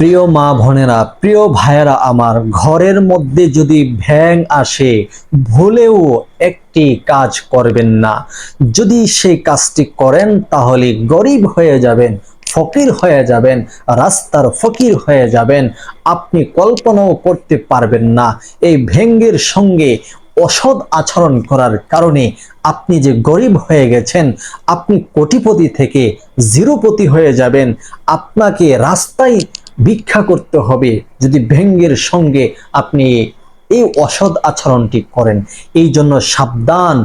প্রিয় মা বোনেরা, প্রিয় ভাইয়েরা, আমার ঘরের মধ্যে যদি ভ্যাং আসে, ভুলেও একটি কাজ করবেন না। যদি সেই কাজটি করেন, তাহলে গরিব হয়ে যাবেন, ফকির হয়ে যাবেন, রাস্তার ফকির হয়ে যাবেন। আপনি কল্পনাও করতে পারবেন না। এই ভেঙ্গের সঙ্গে অসৎ আচরণ করার কারণে আপনি যে গরিব হয়ে গেছেন, আপনি কোটিপতি থেকে জিরোপতি হয়ে যাবেন। আপনাকে রাস্তায় ভিক্ষা করতে হবে যদি ভেঙ্গের সঙ্গে আপনি এই অসৎ আচরণটি করেন। এই জন্য সাবধান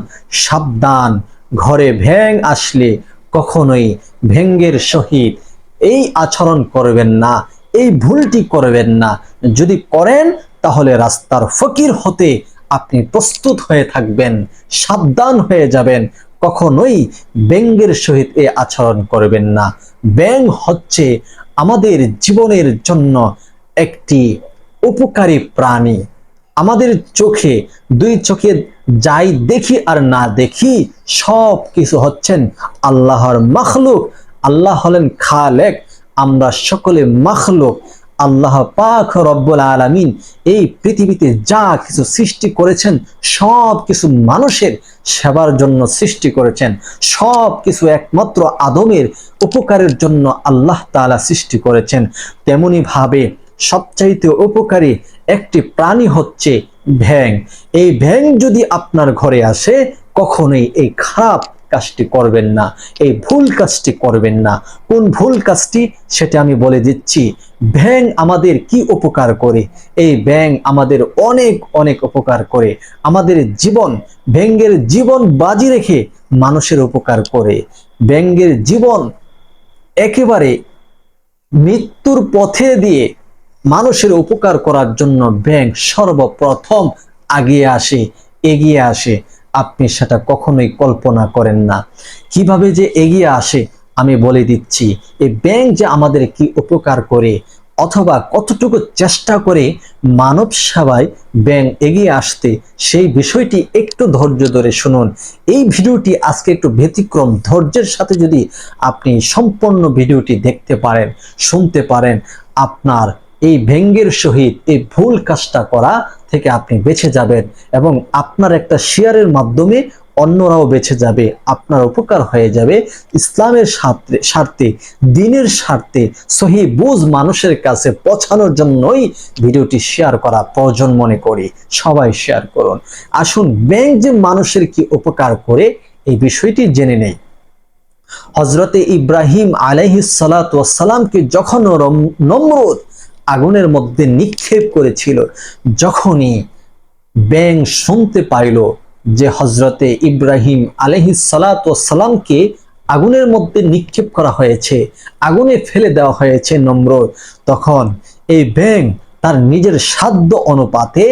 সাবধান। ঘরে ভ্যাং আসলে কখনোই ভেঙ্গের সহিত এই আচরণ করবেন না, এই ভুলটি করবেন না। যদি করেন, তাহলে রাস্তার ফকির হতে আপনি প্রস্তুত হয়ে থাকবেন, সাবধান হয়ে যাবেন। কখনোই ব্যঙ্গের সহিত এ আচরণ করবেন না। ব্যং হচ্ছে আমাদের জীবনের জন্য একটি উপকারী প্রাণী। আমাদের চোখে, দুই চোখে যাই দেখি আর না দেখি সব কিছু হচ্ছেন আল্লাহর মখলুক। আল্লাহ হলেন খালেক। আমরা সকলে মাখলুক। আল্লাহ পাক রব্বুল আলামিন এই পৃথিবীতে যা কিছু সৃষ্টি করেছেন, সব কিছু মানুষের সেবার জন্য সৃষ্টি করেছেন। সব কিছু একমাত্র আদমের উপকারের জন্য আল্লাহ তাআলা সৃষ্টি করেছেন। তেমনি ভাবে সবচাইতে উপকারী একটি প্রাণী হচ্ছে ভ্যাং। এই ভ্যাং যদি আপনার ঘরে আসে, কখনোই এই খারাপ কাজটি করবেন না। এই ভুল কাজটি করবেন না। কোন ভুল কাজটি? সেটা আমি বলে দিচ্ছি ব্যাং আমাদের কি উপকার করে? এই ব্যাং আমাদের অনেক অনেক উপকার করে। আমাদের জীবন ব্যাঙ্গের জীবন বাজি রেখে মানুষের উপকার করে। ব্যাঙ্গের জীবন একেবারে মৃত্যুর পথে দিয়ে মানুষের উপকার করার জন্য ব্যাংক সর্বপ্রথম আগিয়ে আসে, এগিয়ে আসে। আপনি সেটা কখনোই কল্পনা করেন না। কীভাবে যে এগিয়ে আসে, আমি বলে দিচ্ছি এই ব্যাংক যে আমাদের কি উপকার করে, অথবা কতটুকু চেষ্টা করে মানব সেবায় ব্যাংক এগিয়ে আসতে, সেই বিষয়টি একটু ধৈর্য ধরে শুনুন। এই ভিডিওটি আজকে একটু ব্যতিক্রম, ধৈর্যের সাথে যদি আপনি সম্পূর্ণ ভিডিওটি দেখতে পারেন, শুনতে পারেন, আপনার এই ভেঙ্গের সহিত এই ভুল কাজটা করা থেকে আপনি বেঁচে যাবেন এবং আপনার একটা শেয়ারের মাধ্যমে অন্যরাও বেঁচে যাবে, আপনার উপকার হয়ে যাবে। ইসলামের স্বার্থে দিনের স্বার্থে সহি বুঝ মানুষের কাছে পৌঁছানোর জন্যই ভিডিওটি শেয়ার করা প্রয়োজন মনে করি। সবাই শেয়ার করুন। আসুন ব্যাংক যে মানুষের কি উপকার করে, এই বিষয়টি জেনে নেই। হজরতে ইব্রাহিম আলাইহিস সালামকে যখন নমরুদ আগুনের মধ্যে নিক্ষেপ করেছিল। যখনই ব্যাং শুনতে পাইল যে হজরতে ইব্রাহিম আলহিস সালামকে আগুনের মধ্যে নিক্ষেপ করা হয়েছে, আগুনে ফেলে দেওয়া হয়েছে নম্র তখন এই ব্যাং তার নিজের সাধ্য অনুপাতে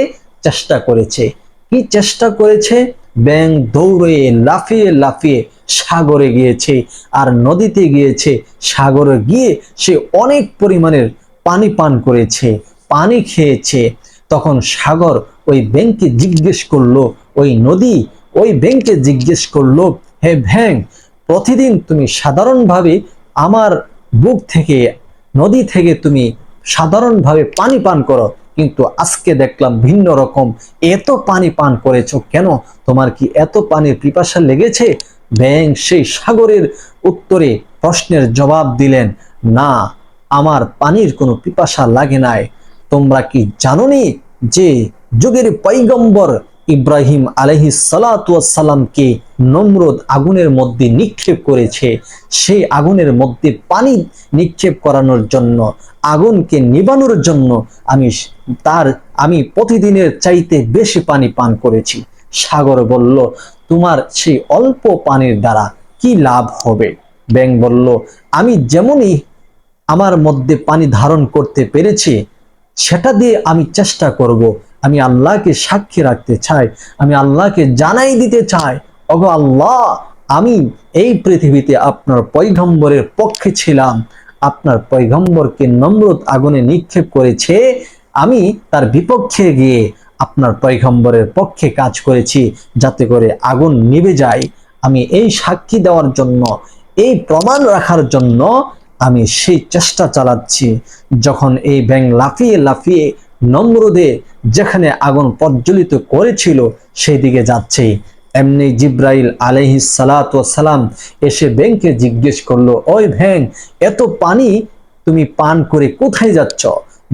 চেষ্টা করেছে। কি চেষ্টা করেছে? ব্যাং দৌড়ে লাফিয়ে লাফিয়ে সাগরে গিয়েছে, আর নদীতে গিয়েছে। সাগরে গিয়ে সে অনেক পরিমাণের পানি পান করেছে, পানি খেয়েছে। তখন সাগর ওই ব্যাংকে জিজ্ঞেস করল, ওই নদী ওই ব্যাংকে জিজ্ঞেস করল, হে ভ্যাং, প্রতিদিন তুমি সাধারণভাবে আমার বুক থেকে, নদী থেকে তুমি সাধারণভাবে পানি পান করো। কিন্তু আজকে দেখলাম ভিন্ন রকম। এত পানি পান করেছ কেন? তোমার কি এত পানির পিপাসা লেগেছে? ব্যাং সেই সাগরের উত্তরে প্রশ্নের জবাব দিলেন, না আমার পানির কোনো পিপাসা লাগে নাই। তোমরা কি জানোনি যে যুগের পৈগম্বর ইব্রাহিম আলহি সালাতামকে নমরুদ আগুনের মধ্যে নিক্ষেপ করেছে? সেই আগুনের মধ্যে পানি নিক্ষেপ করানোর জন্য, আগুনকে নিবানোর জন্য আমি তার, আমি প্রতিদিনের চাইতে বেশি পানি পান করেছি। সাগর বলল, তোমার সেই অল্প পানির দ্বারা কি লাভ হবে? ব্যাং বলল, আমি যেমনই আমার মধ্যে পানি ধারণ করতে পেরেছি, সেটা দিয়ে আমি চেষ্টা করব। আমি আল্লাহকে সাক্ষী রাখতে চাই, আমি আল্লাহকে জানাই দিতে চাই। ওগো আল্লাহ, আমি এই পৃথিবীতে আপনার পৈগম্বরের পক্ষে ছিলাম। আপনার পৈগম্বরকে নম্রত আগুনে নিক্ষেপ করেছে। আমি তার বিপক্ষে গিয়ে আপনার পৈগম্বরের পক্ষে কাজ করেছি, যাতে করে আগুন নিভে যায়। আমি এই সাক্ষী দেওয়ার জন্য, এই প্রমাণ রাখার জন্য আমি সেই চেষ্টা চালাচ্ছি যখন এই ব্যাং লাফিয়ে লাফিয়ে নম্রদে যেখানে আগুন প্রজ্বলিত করেছিল সেই দিকে যাচ্ছে। এমনি জিব্রাইল আলহি সালাম এসে ব্যাংকে জিজ্ঞেস করল, ওই ভ্যাং এত পানি তুমি পান করে কোথায় যাচ্ছ?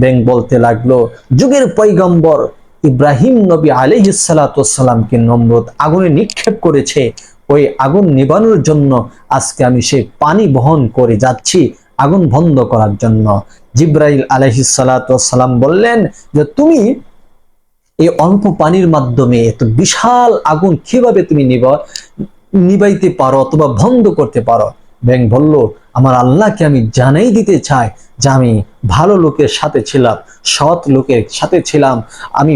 ব্যাং বলতে লাগল, যুগের পৈগম্বর ইব্রাহিম নবী আলহি সালাতামকে নম্রত আগুনে নিক্ষেপ করেছে। ওই আগুন নিবানোর জন্য আজকে আমি সেই পানি বহন করে যাচ্ছি আগুন বন্ধ করার জন্য। জিব্রাইল আলহি সালাম বললেন যে, তুমি এই অল্প পানির মাধ্যমে এত বিশাল আগুন কীভাবে তুমি নিব নিবাইতে পারো অথবা বন্ধ করতে পারো? ব্যাং বলল, আমার আল্লাহকে আমি জানাই দিতে চাই যে আমি ভালো লোকের সাথে ছিলাম, সৎ লোকের সাথে ছিলাম। আমি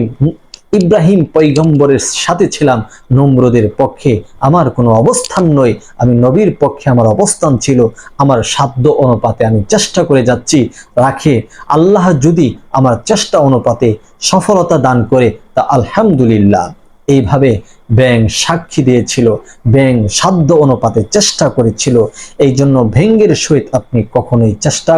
ইব্রাহিম পৈগম্বরের সাথে ছিলাম, নম্রদের পক্ষে আমার কোনো অবস্থান নয়। আমি নবীর পক্ষে আমার অবস্থান ছিল, আমার সাধ্য অনুপাতে আমি চেষ্টা করে যাচ্ছি। রাখে, আল্লাহ যদি আমার চেষ্টা অনুপাতে সফলতা দান করে, তা আলহামদুলিল্লাহ। এইভাবে ব্যাং সাক্ষী দিয়েছিল ব্যাং সাধ্য অনুপাতে চেষ্টা করেছিল। এই জন্য ভেঙ্গের সহিত আপনি কখনোই চেষ্টা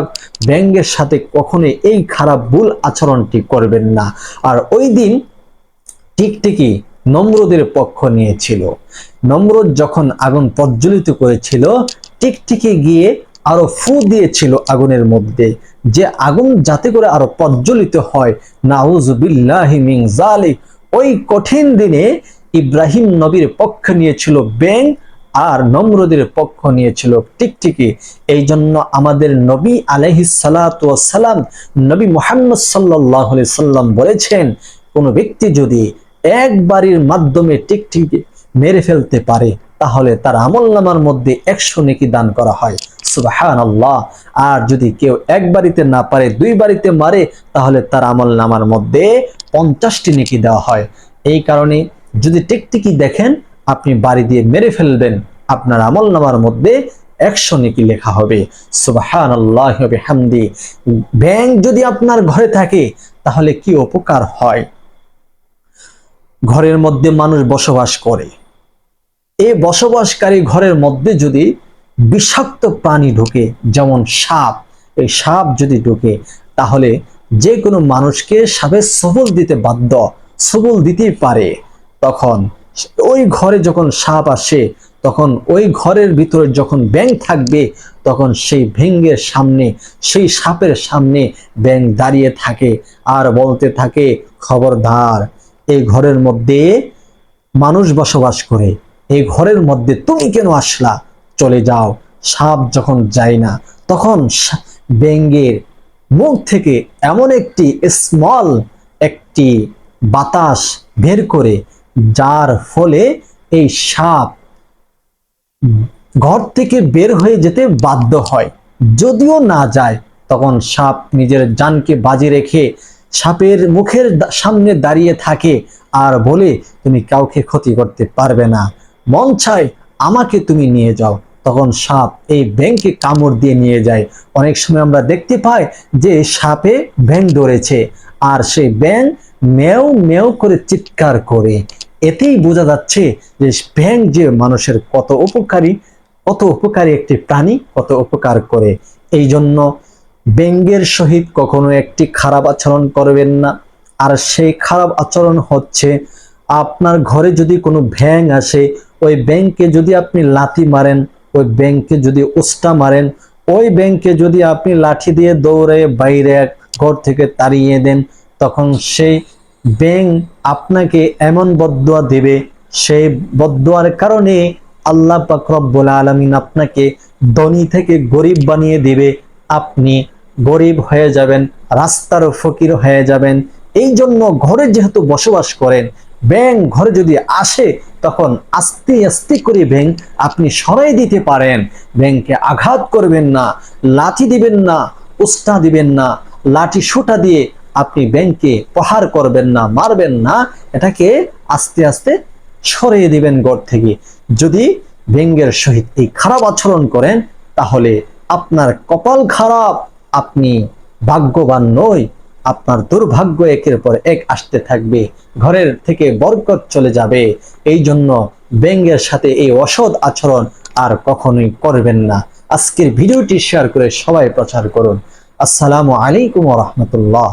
ব্যাঙ্গের সাথে কখনোই এই খারাপ ভুল আচরণটি করবেন না। আর ওই দিন টিকটিকি নম্রদের পক্ষ নিয়েছিল। নম্রদ যখন আগুন প্রজ্বলিত করেছিল টিকটিকি গিয়ে আরও ফু দিয়েছিল আগুনের মধ্যে। যে আগুন যাতে করে আরও প্রজ্বলিত হয়, নাউজুবিল্লাহি মিন জালিক ওই কঠিন দিনে ইব্রাহিম নবীর পক্ষ নিয়েছিল ব্যাং আর নম্রদের পক্ষ নিয়েছিল টিকটিকি। এই জন্য আমাদের নবী আলহি সালাম নবী মোহাম্মদ সাল্লাহ সাল্লাম বলেছেন, কোনো ব্যক্তি যদি একবারের মাধ্যমে টিকটিকি মেরে ফেলতে পারে তাহলে তার আমল নামার মধ্যে একশো নেকি দান করা হয়। সুবাহান আল্লাহ আর যদি কেউ এক বাড়িতে না পারে, দুই বাড়িতে মারে, তাহলে তার আমল নামার মধ্যে পঞ্চাশটি নেকি দেওয়া হয়। এই কারণে যদি টিকটিকি দেখেন, আপনি বাড়ি দিয়ে মেরে ফেলবেন, আপনার আমল নামার মধ্যে একশো নেকি লেখা হবে। সুবাহান আল্লাহ হামদি ব্যাংক যদি আপনার ঘরে থাকে, তাহলে কি উপকার হয়? ঘরের মধ্যে মানুষ বসবাস করে। এই বসবাসকারী ঘরের মধ্যে যদি বিষাক্ত প্রাণী ঢোকে, যেমন সাপ, এই সাপ যদি ঢুকে, তাহলে যে কোনো মানুষকে সাপে সবল দিতে বাধ্য, সবল দিতেই পারে। তখন ওই ঘরে যখন সাপ আসে, তখন ওই ঘরের ভিতরে যখন ব্যাং থাকবে, তখন সেই ভেঙ্গের সামনে, সেই সাপের সামনে ব্যাং দাঁড়িয়ে থাকে আর বলতে থাকে, খবরদার, এই ঘরের মধ্যে মানুষ বসবাস করে। এই ঘরের মধ্যে তুমি কেন আসলা? চলে যাও। সাপ যখন যায় না, তখন ব্যাঙ্গের মুখ থেকে এমন একটি স্মল একটি বাতাস বের করে, যার ফলে এই সাপ ঘর থেকে বের হয়ে যেতে বাধ্য হয়। যদিও না যায়, তখন সাপ নিজের জানকে বাজি রেখে সাপের মুখের সামনে দাঁড়িয়ে থাকে আর বলে, তুমি কাউকে ক্ষতি করতে পারবে না। মন চায় আমাকে তুমি নিয়ে যাও। তখন সাপ এই ব্যাংকে কামড় দিয়ে নিয়ে যায়। অনেক সময় আমরা দেখতে পাই যে সাপে ব্যাং ধরেছে আর সেই ব্যাং মেও মেও করে চিৎকার করে। এতেই বোঝা যাচ্ছে যে ব্যাং যে মানুষের কত উপকারী কত উপকারী একটি প্রাণী, কত উপকার করে। এই জন্য ব্যঙ্গের সহিত কখনো একটি খারাপ আচরণ করবেন না। আর সেই খারাপ আচরণ হচ্ছে আপনার ঘরে যদি কোনো ভ্যাং আসে, ওই ব্যাংকে যদি আপনি লাথি মারেন, ওই ব্যাংকে যদি উস্টা মারেন, ওই ব্যাংকে যদি আপনি লাঠি দিয়ে দৌড়ে বাইরে ঘর থেকে তাড়িয়ে দেন, তখন সেই ব্যাংক আপনাকে এমন বদুয়া দেবে। সেই বদুয়ার কারণে আল্লাহ পাকরব্বুল আলমিন আপনাকে ধনী থেকে গরিব বানিয়ে দিবে। আপনি গরিব হয়ে যাবেন, রাস্তার ফকির হয়ে যাবেন। এই জন্য ঘরে যেহেতু বসবাস করেন ব্যাং ঘরে যদি আসে, তখন আস্তে আস্তে করে ব্যাং আপনি সরাই দিতে পারেন। ব্যাংকে আঘাত করবেন না, লাঠি দিবেন না উস্তা দিবেন না, লাঠি সুটা দিয়ে আপনি ব্যাংকে প্রহার করবেন না, মারবেন না, এটাকে আস্তে আস্তে সরিয়ে দিবেন ঘর থেকে। যদি ব্যাঙ্গের সহিত এই খারাপ আচরণ করেন, তাহলে আপনার কপাল খারাপ, আপনি ভাগ্যবান নই। আপনার দুর্ভাগ্য একের পর এক আসতে থাকবে। ঘরের থেকে বরকত চলে যাবে। এই জন্য ব্যাঙ্গের সাথে এই অসৎ আচরণ আর কখনোই করবেন না। আজকের ভিডিওটি শেয়ার করে সবাই প্রচার করুন। আসসালামু আলাইকুম রহমতুল্লাহ।